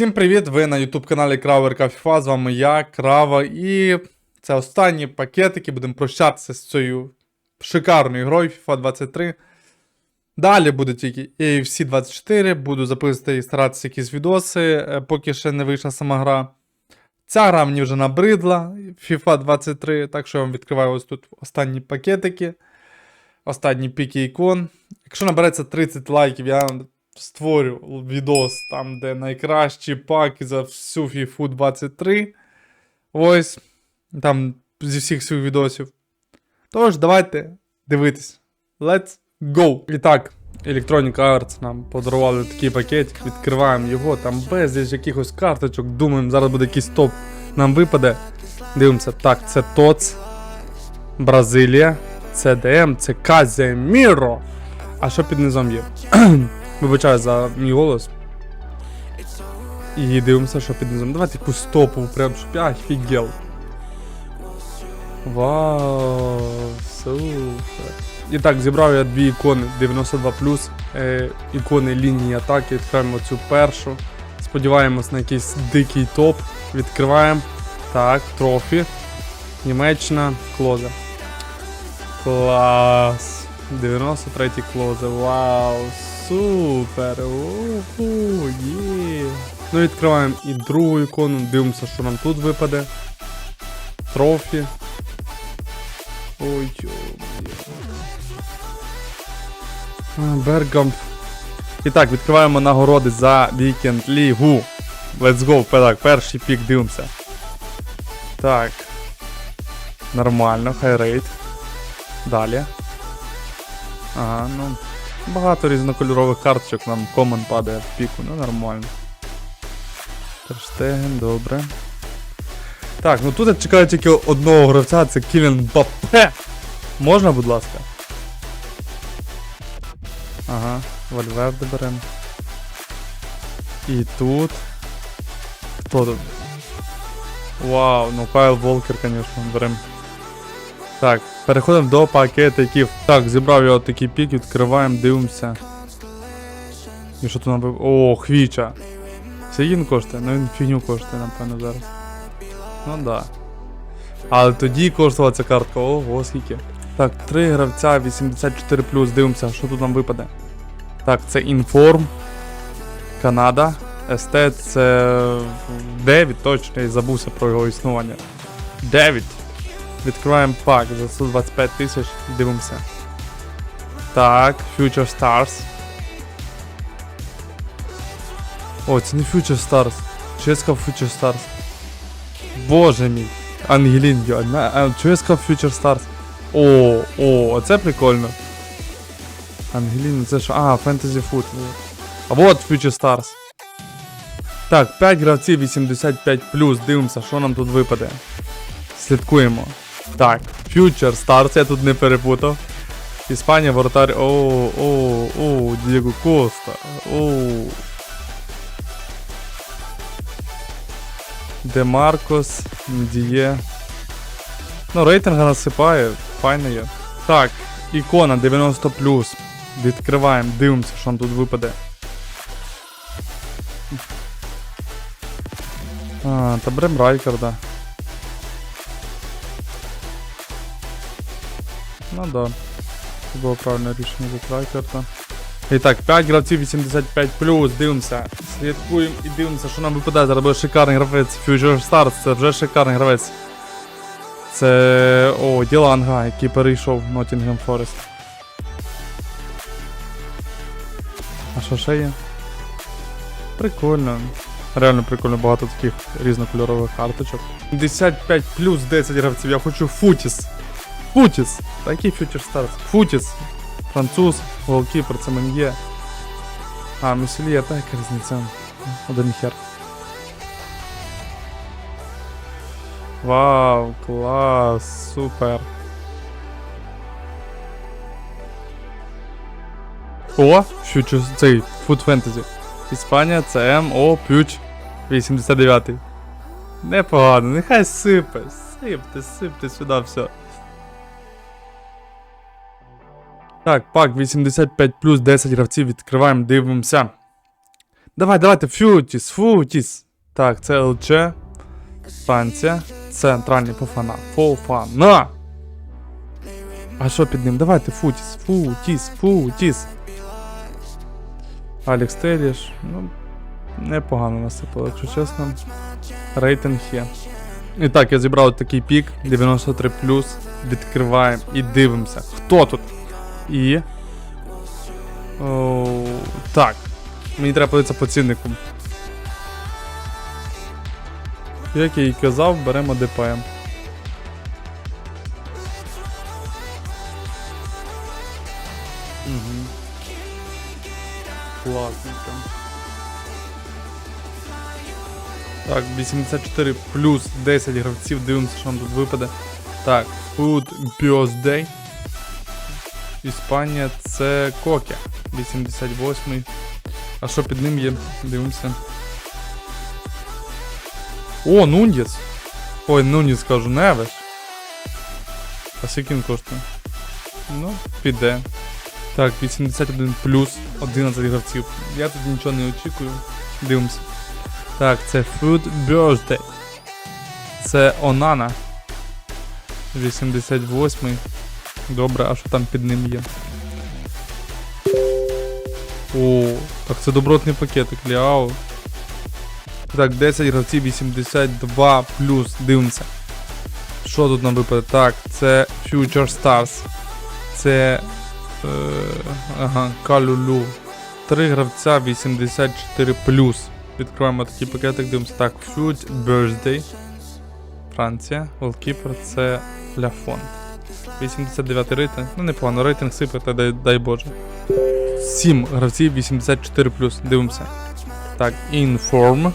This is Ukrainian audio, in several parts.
Всім привіт! Ви на YouTube каналі Краверка FIFA. З вами я, Крава, і це останні пакетики. Будемо прощатися з цією шикарною грою FIFA 23. Далі буде тільки AFC 24, буду записувати і старатися якісь відоси, е, поки ще не вийшла сама гра. Ця гра мені вже набридла FIFA 23, так що я вам відкриваю ось тут останні пакетики, останні піки ікон. Якщо набереться 30 лайків, я створю відос там, де найкращі паки за всю FIFA 23. Ось. Там зі всіх своїх відосів. Тож, давайте дивитись. Let's go! І так, Electronic Arts нам подарували такий пакетик, відкриваємо його, там безліч якихось карточок. Думаємо, зараз буде якийсь топ нам випаде. Дивимося, так, це ТОЦ, Бразилія, CDM, це Каземіро. А що під низом є? Вибачаю за мій голос. І дивимося, що під низом. Давайте якусь топову, прям щоб я офігел. Вау, супер. І так, зібрав я дві ікони 92 е, ікони лінії атаки. Відкриваємо цю першу. Сподіваємось на якийсь дикий топ. Відкриваємо. Так, трофі. Німеччина, клоза. Клас. 93 клози. Вау, супер. Уху, є. Ну, відкриваємо і другу ікону, дивимося, що нам тут випаде. Трофі. Ой. Бергамп. І так, відкриваємо нагороди за вікенд лігу. Let's go. Так, перший пік дивимося. Так. Нормально, хайрейт. Далі. Ага, ну. Багато різнокольорових карточок нам комент падає в піку, ну нормально. Терштеген, добре. Так, ну тут я чекаю тільки одного гравця, це Кілін Бапе. Можна, будь ласка? Ага, Вальверде беремо. І тут. Хто тут? Вау, ну Кайл Волкер, звісно, беремо. Так, переходимо до пакетиків. Так, зібрав я такий пік, відкриваємо, дивимося. І що тут нам вип- О, хвіча. Скільки він коштує? Ну він фігню коштує, напевно, зараз. Ну да. Але тоді коштувала ця картка, ого, скільки. Так, три гравця 84 дивимося, що тут нам випаде. Так, це Inform. Канада. СТ це. Девід, точно, я забувся про його існування. Девід. Відкриваємо пак за 125 тисяч, дивимося. Так, Future Stars. О, це не Future Stars. Чи я сказав Future Stars? Боже мій. Ангелін, йо, на- я сказав Future Stars? О, о, оце прикольно. Ангелін, це що? А, Fantasy Foot. А вот Future Stars. Так, 5 гравців 85 дивимося, що нам тут випаде. Слідкуємо. Так, Future Stars, я тут не перепутав. Іспанія, воротар. О, о, о, Дієго Коста. О. Демаркос, Діє. Ну, рейтинг насипає, файно є. Так, ікона 90. Відкриваємо, дивимося, що нам тут випаде. А, та берем Райкарда. Ну да. Це було правильне рішення за Трайкерта. І так, 5 гравців 85 дивимося. Слідкуємо і дивимося, що нам випадає. Зараз буде шикарний гравець. Future Stars, це вже шикарний гравець. Це. О, Діланга, який перейшов в Nottingham Forest. А що ще є? Прикольно. Реально прикольно, багато таких різнокольорових карточок. 55 плюс 10 гравців, я хочу Футіс. Футіс! Такий Future Stars. Футіс. Француз, голкіпер, це Мен'є. А, Мюселія, та яка різниця. Один хер. Вау, клас, супер. О, Future, цей, Food Fantasy. Іспанія, ЦМ, о, Пюч. 89-й. Непогано, нехай сипе. Сипте, сипте сюди все. Так, пак 85 плюс 10 гравців відкриваємо, дивимося. Давай, давайте, Фютіс, Футіс. Так, це ЛЧ. Франція. Центральний Фофана. Фофана. А що під ним? Давайте, Футіс, Футіс, Футіс. Алекс Теліш. Ну, непогано насипало, якщо чесно. Рейтинг є. І так, я зібрав такий пік 93 Відкриваємо і дивимося. Хто тут? І. О, так. Мені треба подивитися по ціннику. Як я і казав, беремо ДПМ. Класненько. Так, 84 плюс 10 гравців. Дивимося, що нам тут випаде. Так, Food Birthday. Іспанія це Коке. 88-й. А що під ним є? Дивимося. О, Нундіс. Ой, Нундіс кажу, Невеш. А скільки він коштує? Ну, піде. Так, 81 плюс 11 гравців. Я тут нічого не очікую. Дивимося. Так, це Food Birthday. Це Онана. 88. Добре, а що там під ним є? О, так це добротний пакетик, Ліао. Так, 10 гравців, 82 плюс. Дивимося. Що тут нам випаде? Так, це Future Stars. Це. Е, ага, Калюлю. 3 гравця, 84 плюс. Відкриваємо такий пакетик, дивимося. Так, Food Birthday. Франція. Голкіпер це Ляфон. 89 рейтинг. Ну непогано, рейтинг сипати, дай, дай Боже. 7 гравців, 84. Дивимося. Так, Inform.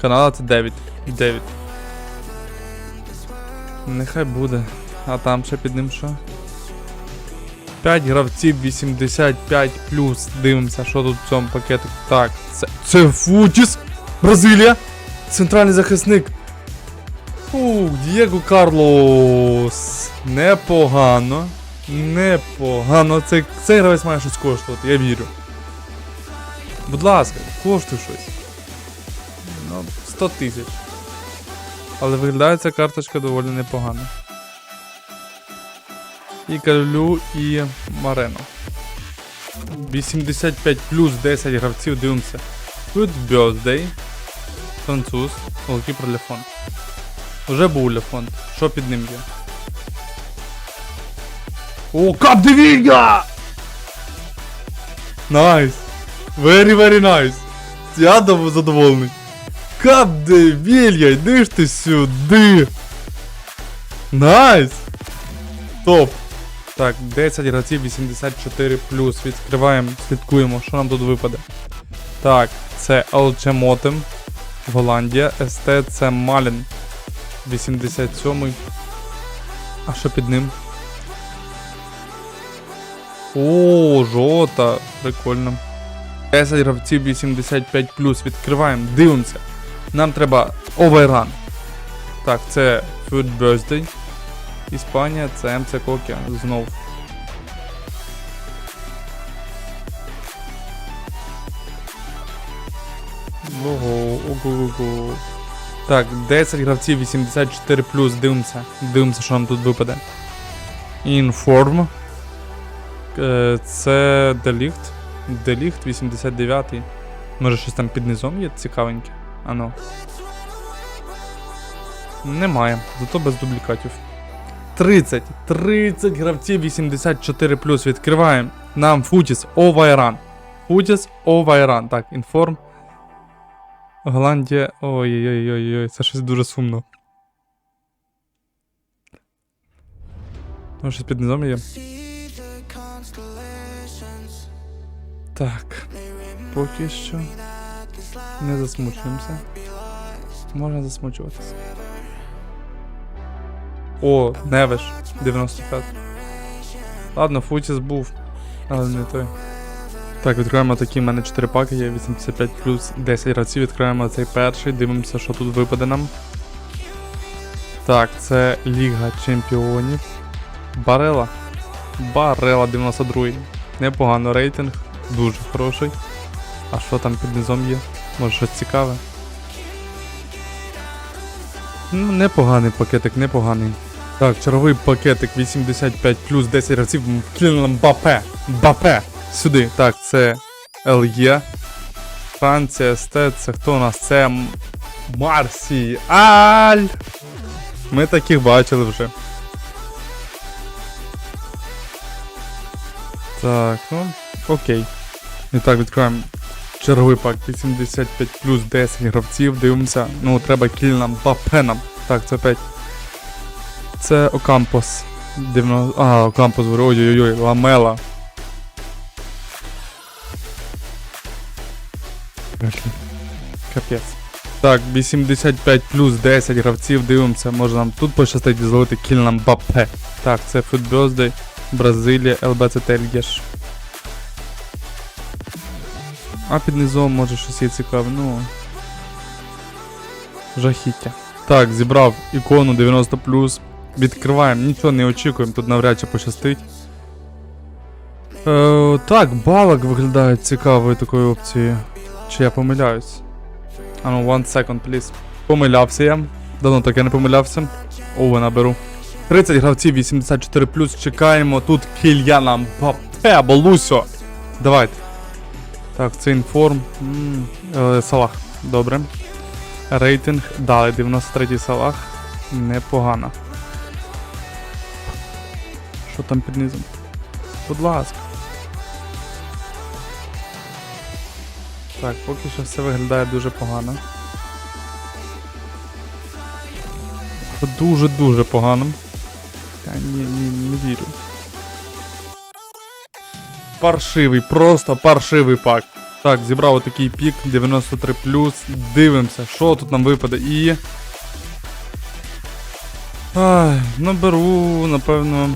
Канада це 9. 9. Нехай буде. А там ще під ним що? 5 гравців 85 плюс. Дивимося, що тут в цьому пакетику. Так, це. Це Футіс! Бразилія! Центральний захисник. Фу, Дієго Карлос. Непогано. Непогано. Цей, цей гравець має щось коштувати, я вірю. Будь ласка, коштуй щось. Ну, 100 тисяч. Але виглядає ця карточка доволі непогано. І Калю, і Марено. 85 плюс 10 гравців, дивимося. Good birthday. Француз. Голкіпер Лефон. Уже був Лефон. Що під ним є? О, Кап Девілья! Найс! Very, very nice. Я дов- задоволений. Кап Девілья, йди ж ти сюди. Найс! Топ. Так, 10 гравців 84 Відкриваємо, слідкуємо, що нам тут випаде. Так, це Алчемотем. Голландія. СТ це Малін. 87-й. А що під ним? О, жота. Прикольно. 10 гравців 85 Відкриваємо, дивимося. Нам треба оверран. Так, це Food Birthday. Іспанія, це МЦ Кокі. Знов. Ого, ого-го-го. Так, 10 гравців 84 дивимося. Дивимося, що нам тут випаде. Inform. Е, Це Деліхт. Деліхт 89. Може щось там під низом є цікавеньке. Ано. Немає, зато без дублікатів. 30. 30 гравців 84 Відкриваємо. Нам Футіс Овайран. Футіс Овайран. Так, інформ. Голландія. Ой-ой-ой, це щось дуже сумно. Може щось під низом є. Так. Поки що. Не засмучуємося. Можна засмучуватися. О, Невеш, 95. Ладно, Футіс був, але не той. Так, відкриваємо такі, в мене 4 паки, є 85 плюс 10 гравців, відкриваємо цей перший, дивимося, що тут випаде нам. Так, це Ліга Чемпіонів. Барела. Барела 92. Непогано рейтинг, дуже хороший. А що там під низом є? Може щось цікаве? Ну, непоганий пакетик, непоганий. Так, черговий пакетик 85 плюс 10 гравців Кіліан Бапе. Бапе. Сюди. Так, це ЛЄ. Франція, СТ, це хто у нас? Це М- Марсіаль. Ми таких бачили вже. Так, ну, окей. І так, відкриваємо черговий пак 85 плюс 10 гравців. Дивимося. Ну, треба кільнам Бапенам. Так, це 5. Це Окампос. 90... А, Окампос, ой-ой-ой, Ламела. Капець. Так, 85 плюс 10 гравців, дивимося, може нам тут пощастить зловити кільнам Бапе. Так, це Food Бразилія, ЛБЦТ Льєш. А під низом може щось є цікаве, ну. Жахіття. Так, зібрав ікону 90 Відкриваємо, нічого не очікуємо, тут навряд чи пощастить. Е, так, балок виглядає цікавою такою опцією. Чи я помиляюсь? А ну, one second, please. Помилявся я. Давно так я не помилявся. Ове наберу. 30 гравців, 84 Чекаємо. Тут Кільяна Мбаппе або Лусьо. Давайте. Так, це інформ. Е, Салах. Добре. Рейтинг. Далі 93 Салах. Непогано. Що там під низом? Будь ласка. Так, поки що все виглядає дуже погано. Дуже-дуже погано. Я ні, ні, не вірю. Паршивий, просто паршивий пак. Так, зібрав отакий пік 93 Дивимося, що тут нам випаде. І. Ай, ну беру, напевно.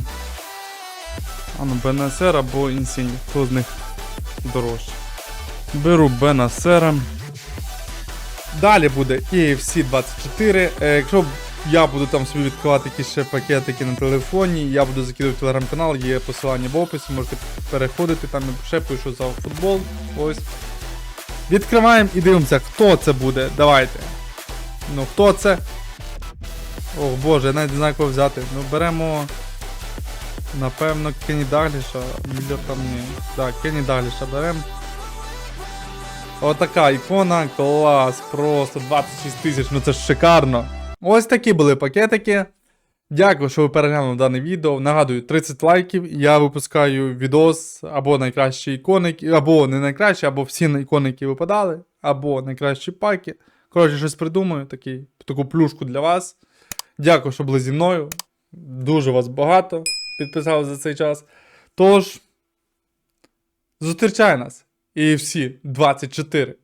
А ну, БНСР або Інсіні. Хто з них дорожче? Беру Бенасера. Далі буде EFC 24. Е, якщо я буду там собі відкривати якісь ще пакетики на телефоні, я буду закидувати телеграм-канал, є посилання в описі, можете переходити, там я ще пишу за футбол. Ось. Відкриваємо і дивимося, хто це буде. Давайте. Ну, хто це? Ох боже, я навіть не знаю кого взяти. Ну беремо. Напевно, Кенні Дагліша. Мільйон там ні. Так, Кенні Дагліша беремо. Отака ікона, клас, просто 26 тисяч, ну це ж шикарно. Ось такі були пакетики. Дякую, що ви переглянули дане відео. Нагадую, 30 лайків. Я випускаю відос або найкращі ікони, або не найкращі, або всі ікони, які випадали, або найкращі паки. Коротше, щось придумаю, такий, таку плюшку для вас. Дякую, що були зі мною. Дуже вас багато підписали за цей час. Тож, зустрічай нас. І всі 24